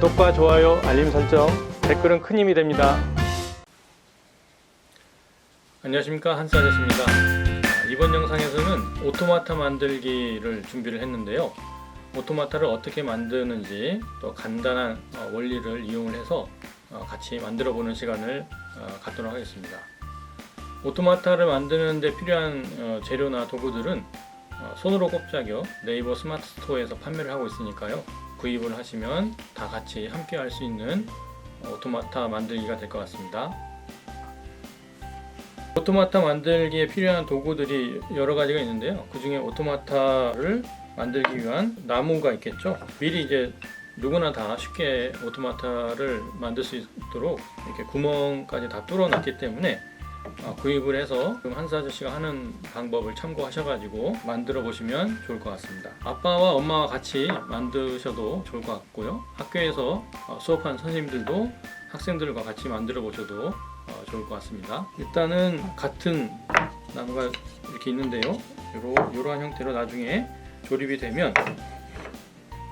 구독과 좋아요, 알림 설정, 댓글은 큰 힘이 됩니다. 안녕하십니까 한스 아저씨입니다. 아, 이번 영상에서는 오토마타 만들기를 준비를 했는데요. 오토마타를 어떻게 만드는지 또 간단한 어, 원리를 이용을 해서 어, 같이 만들어 보는 시간을 어, 갖도록 하겠습니다. 오토마타를 만드는데 필요한 어, 재료나 도구들은 어, 손으로 꼽자겨 네이버 스마트 스토어에서 판매를 하고 있으니까요. 구입을 하시면 다 같이 함께 할 수 있는 어, 오토마타 만들기가 될 것 같습니다. 오토마타 만들기에 필요한 도구들이 여러 가지가 있는데요. 그 중에 오토마타를 만들기 위한 나무가 있겠죠. 미리 이제 누구나 다 쉽게 오토마타를 만들 수 있도록 이렇게 구멍까지 다 뚫어 놨기 때문에 어, 구입을 해서 지금 한스 아저씨가 하는 방법을 참고하셔가지고 만들어 보시면 좋을 것 같습니다. 아빠와 엄마와 같이 만드셔도 좋을 것 같고요. 학교에서 어, 수업한 선생님들도 학생들과 같이 만들어 보셔도 어, 좋을 것 같습니다. 일단은 같은 나무가 이렇게 있는데요. 요러, 이러한 형태로 나중에 조립이 되면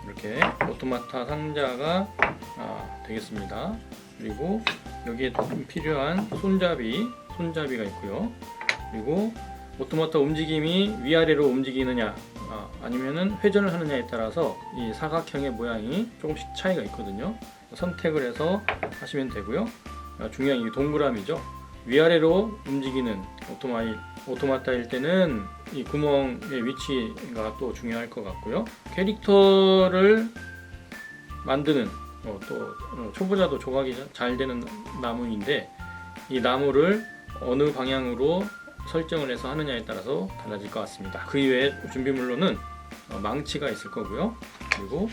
이렇게 오토마타 상자가 아, 되겠습니다. 그리고 여기에 필요한 손잡이, 손잡이가 있고요. 그리고 오토마타 움직임이 위아래로 움직이느냐 아, 아니면은 회전을 하느냐에 따라서 이 사각형의 모양이 조금씩 차이가 있거든요. 선택을 해서 하시면 되고요. 아, 중요한 이 동그라미죠. 위아래로 움직이는 오토마이, 오토마타일 때는 이 구멍의 위치가 또 중요할 것 같고요. 캐릭터를 만드는 어, 또 어, 초보자도 조각이 잘 되는 나무인데 이 나무를 어느 방향으로 설정을 해서 하느냐에 따라서 달라질 것 같습니다. 그 이외에 준비물로는 어, 망치가 있을 거고요. 그리고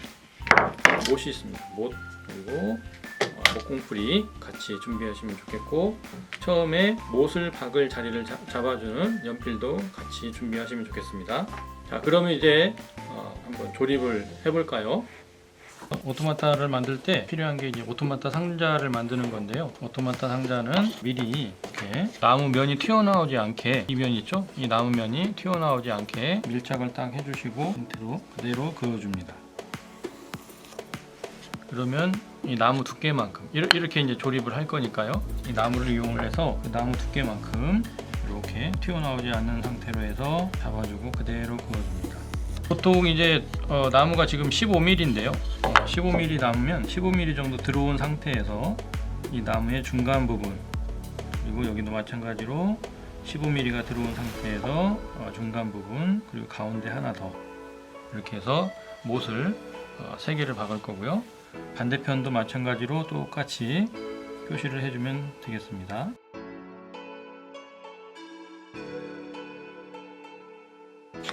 못이 있습니다. 못 그리고 어, 목공풀이 같이 준비하시면 좋겠고 처음에 못을 박을 자리를 잡- 잡아주는 연필도 같이 준비하시면 좋겠습니다. 자 그러면 이제 어, 한번 조립을 해볼까요? 오토마타를 만들 때 필요한 게 이제 오토마타 상자를 만드는 건데요. 오토마타 상자는 미리 이렇게 나무 면이 튀어나오지 않게 이 면 있죠? 이 나무 면이 튀어나오지 않게 밀착을 딱 해주시고 상태로 그대로 그어줍니다. 그러면 이 나무 두께만큼 이렇게 이제 조립을 할 거니까요. 이 나무를 이용을 해서 그 나무 두께만큼 이렇게 튀어나오지 않는 상태로 해서 잡아주고 그대로 그어줍니다. 보통 이제 어, 나무가 지금 15mm인데요. 15mm 남으면 15mm 정도 들어온 상태에서 이 나무의 중간 부분 그리고 여기도 마찬가지로 15mm가 들어온 상태에서 어, 중간 부분 그리고 가운데 하나 더 이렇게 해서 못을 어, 세 개를 박을 거고요. 반대편도 마찬가지로 똑같이 표시를 해주면 되겠습니다.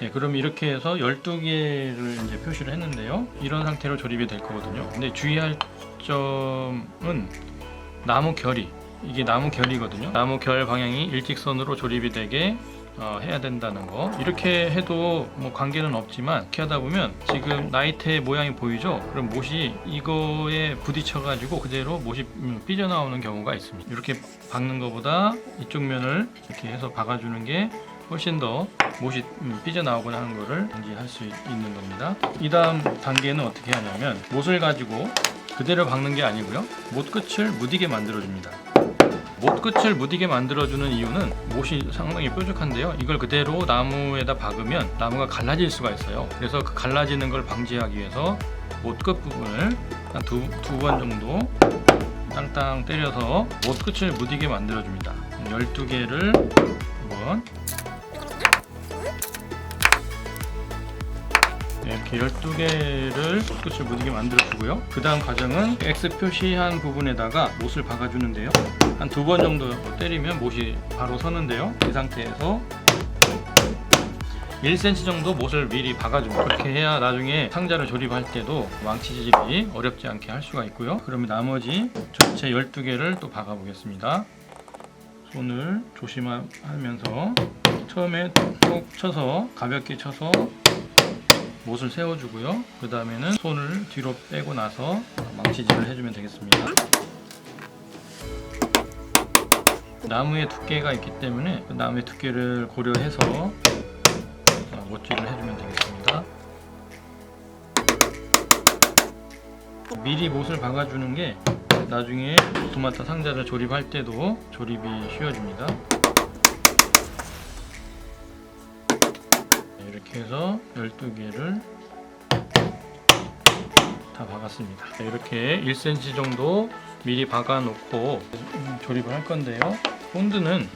네, 그럼 이렇게 해서 12개를 이제 표시를 했는데요. 이런 상태로 조립이 될 거거든요. 근데 주의할 점은 나무 결이 이게 나무 결이거든요. 나무 결 방향이 일직선으로 조립이 되게 어, 해야 된다는 거. 이렇게 해도 뭐 관계는 없지만 이렇게 하다 보면 지금 나이테의 모양이 보이죠? 그럼 못이 이거에 부딪혀 가지고 그대로 못이 음, 삐져나오는 경우가 있습니다. 이렇게 박는 것보다 이쪽 면을 이렇게 해서 박아주는 게 훨씬 더 못이 음, 삐져나오거나 하는 것을 방지할 수 있- 있는 겁니다. 이 다음 단계는 어떻게 하냐면 못을 가지고 그대로 박는 게 아니고요. 못 끝을 무디게 만들어줍니다. 못 끝을 무디게 만들어주는 이유는 못이 상당히 뾰족한데요. 이걸 그대로 나무에다 박으면 나무가 갈라질 수가 있어요. 그래서 그 갈라지는 걸 방지하기 위해서 못 끝 부분을 한두두번 정도 땅땅 때려서 못 끝을 무디게 만들어줍니다. 12개를 한번 12개를 끝을 무디게 만들어 주고요. 그 다음 과정은 X 표시한 부분에다가 못을 박아주는데요. 한 두 번 정도 때리면 못이 바로 서는데요. 이 상태에서 1cm 정도 못을 미리 박아줍니다. 그렇게 해야 나중에 상자를 조립할 때도 망치질이 어렵지 않게 할 수가 있고요. 그러면 나머지 전체 12개를 또 박아 보겠습니다. 손을 조심하면서 처음에 톡 쳐서 가볍게 쳐서 못을 세워주고요. 그 다음에는 손을 뒤로 빼고 나서 망치질을 해주면 되겠습니다. 나무의 두께가 있기 때문에 그 나무의 두께를 고려해서 자, 못질을 해주면 되겠습니다. 미리 못을 박아주는 게 나중에 오토마타 상자를 조립할 때도 조립이 쉬워집니다. 이렇게 해서 12개를 다 박았습니다. 네, 이렇게 1cm 정도 미리 박아 놓고 조립을 할 건데요. 본드는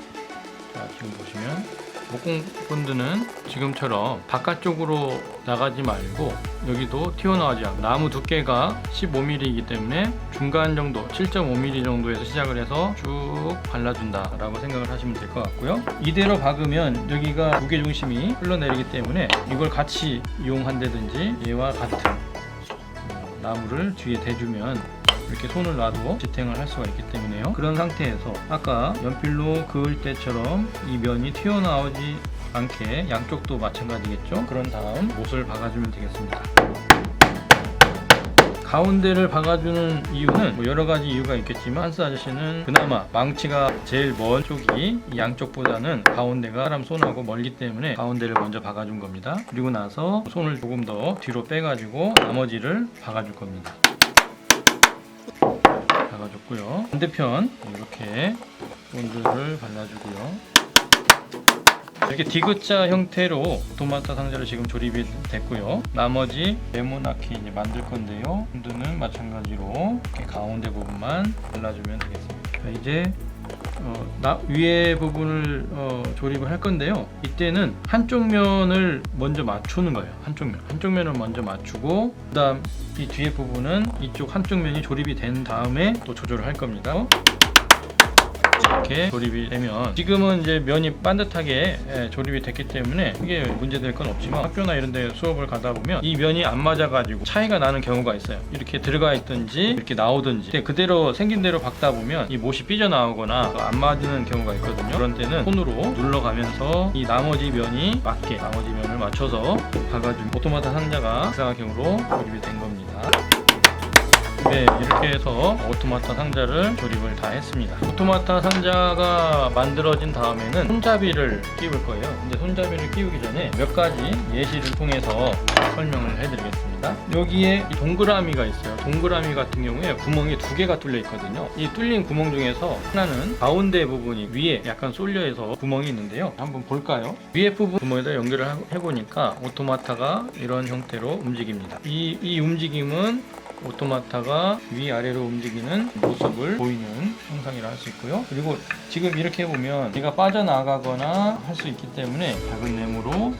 자, 지금 보시면 목공 본드는 지금처럼 바깥쪽으로 나가지 말고 여기도 튀어나오지 않고 나무 두께가 15mm이기 때문에 중간 정도 7.5mm 정도에서 시작을 해서 쭉 발라준다 라고 생각을 하시면 될 것 같고요. 이대로 박으면 여기가 무게중심이 흘러내리기 때문에 이걸 같이 이용한다든지 얘와 같은 어, 나무를 뒤에 대주면 이렇게 손을 놔도 지탱을 할 수가 있기 때문에요. 그런 상태에서 아까 연필로 그을 때처럼 이 면이 튀어나오지 않게 양쪽도 마찬가지겠죠. 그런 다음 못을 박아주면 되겠습니다. 가운데를 박아주는 이유는 뭐 여러 가지 이유가 있겠지만 한스 아저씨는 그나마 망치가 제일 먼 쪽이 이 양쪽보다는 가운데가 사람 손하고 멀기 때문에 가운데를 먼저 박아준 겁니다. 그리고 나서 손을 조금 더 뒤로 빼가지고 나머지를 박아줄 겁니다. 박아줬고요. 반대편 이렇게 본드를 발라주고요. 이렇게 디귿자 형태로 도마타 상자를 지금 조립이 됐고요. 나머지 네모나게 이제 만들 건데요. 본드는 마찬가지로 이렇게 가운데 부분만 발라주면 되겠습니다. 자, 이제 어, 나, 위에 부분을 어, 조립을 할 건데요. 이때는 한쪽 면을 먼저 맞추는 거예요. 한쪽 면. 한쪽 면을 먼저 맞추고 그 다음 이 뒤에 부분은 이쪽 한쪽 면이 조립이 된 다음에 또 조절을 할 겁니다. 이렇게 조립이 되면 지금은 이제 면이 반듯하게 예, 조립이 됐기 때문에 크게 문제될 건 없지만 학교나 이런 데 수업을 가다 보면 이 면이 안 맞아 가지고 차이가 나는 경우가 있어요. 이렇게 들어가 있든지 이렇게 나오든지. 그대로 생긴 대로 박다 보면 이 못이 삐져 나오거나 안 맞는 경우가 있거든요. 그런 때는 손으로 눌러가면서 이 나머지 면이 맞게 나머지 면을 맞춰서 박아주면 오토마타 상자가 이상하경으로 조립이 된 겁니다 네, 이렇게 해서 오토마타 상자를 조립을 다 했습니다. 오토마타 상자가 만들어진 다음에는 손잡이를 끼울 거예요. 근데 손잡이를 끼우기 전에 몇 가지 예시를 통해서 설명을 해드리겠습니다. 여기에 이 동그라미가 있어요. 동그라미 같은 경우에 구멍이 두 개가 뚫려 있거든요. 이 뚫린 구멍 중에서 하나는 가운데 부분이 위에 약간 쏠려 있어 구멍이 있는데요. 한번 볼까요? 위에 부분 구멍에다 연결을 하- 해보니까 오토마타가 이런 형태로 움직입니다. 이, 이 움직임은 오토마타가 위아래로 움직이는 모습을 보이는 형상이라 할 수 있고요. 그리고 지금 이렇게 보면 얘가 빠져나가거나 할 수 있기 때문에 작은 네모로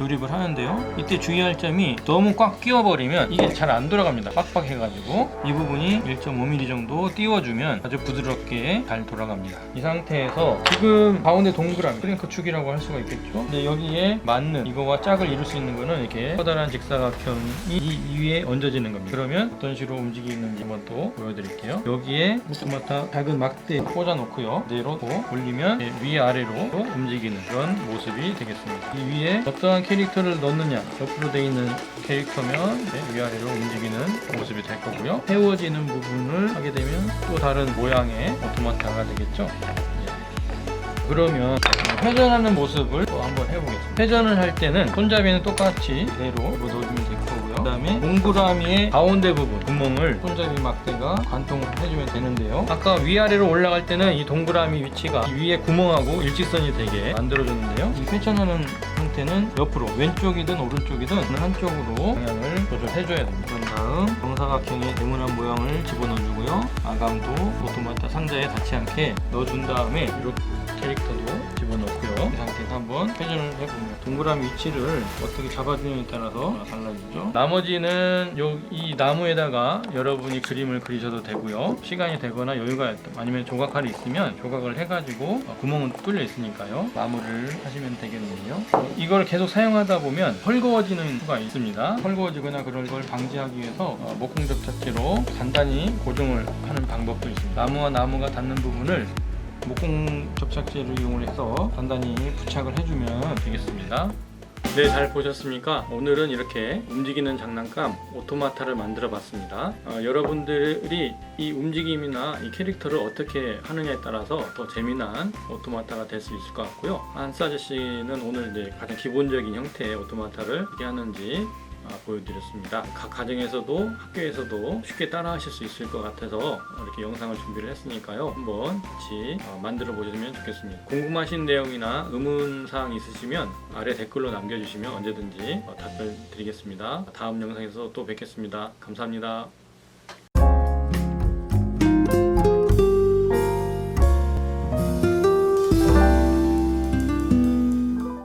조립을 하는데요. 이때 주의할 점이 너무 꽉 끼워버리면 이게 잘 안 돌아갑니다. 빡빡해가지고 이 부분이 1.5mm 정도 띄워주면 아주 부드럽게 잘 돌아갑니다. 이 상태에서 지금 가운데 동그라미 프랭크 축이라고 할 수가 있겠죠. 근데 여기에 맞는 이거와 짝을 이룰 수 있는 거는 이렇게 커다란 직사각형이 이 위에 얹어지는 겁니다. 그러면 어떤 식으로 움직이는지 한번 또 보여드릴게요. 여기에 오토마타 작은 막대 꽂아놓고요. 그대로 또 올리면 위아래로 움직이는 그런 모습이 되겠습니다. 이 위에 어떠한 캐릭터를 넣느냐 옆으로 되어 있는 캐릭터면 네, 위아래로 움직이는 모습이 될 거고요. 세워지는 부분을 하게 되면 또 다른 모양의 오토마타가 되겠죠. 예. 그러면 회전하는 모습을 또 한번 해보겠습니다. 회전을 할 때는 손잡이는 똑같이 그대로 될 거고요. 그 다음에 동그라미의 가운데 부분 구멍을 손잡이 막대가 관통해주면 되는데요. 아까 위아래로 올라갈 때는 이 동그라미 위치가 이 위에 구멍하고 일직선이 되게 만들어줬는데요. 이 회전하는 상태는 옆으로 왼쪽이든 오른쪽이든 한쪽으로 방향을 조절해줘야 됩니다. 그런 다음 정사각형의 네모난 모양을 집어넣어주고요. 아감도 오토마타 상자에 닿지 않게 넣어준 다음에 이렇게 캐릭터도 한번 회전을 해보면 동그라미 위치를 어떻게 잡아주느냐에 따라서 달라지죠. 나머지는 요, 이 나무에다가 여러분이 그림을 그리셔도 되고요. 시간이 되거나 여유가. 아니면 조각칼이 있으면 조각을 해가지고 어, 구멍은 뚫려 있으니까요. 마무리를 하시면. 어, 이걸 계속 사용하다 보면 헐거워지는 수가 있습니다. 헐거워지거나 그런 걸 방지하기 위해서 어, 목공 접착제로 간단히 고정을 하는 방법도 있습니다. 나무와 나무가 닿는 부분을 목공 접착제를 이용해서 단단히 부착을 해주면 되겠습니다. 네, 잘 보셨습니까? 오늘은 이렇게 움직이는 장난감 오토마타를 만들어 봤습니다. 어, 여러분들이 이 움직임이나 이 캐릭터를 어떻게 하느냐에 따라서 더 재미난 오토마타가 될 수 있을 것 같고요. 한스 아저씨는 오늘 이제 가장 기본적인 형태의 오토마타를 어떻게 하는지 아, 보여드렸습니다. 각 가정에서도 학교에서도 쉽게 따라하실 수 있을 것 같아서 이렇게 영상을 준비를 했으니까요. 한번 같이 어, 만들어 보시면 좋겠습니다. 궁금하신 내용이나 의문 사항 있으시면 아래 댓글로 남겨주시면 언제든지 어, 답변 드리겠습니다. 다음 영상에서 또 뵙겠습니다. 감사합니다.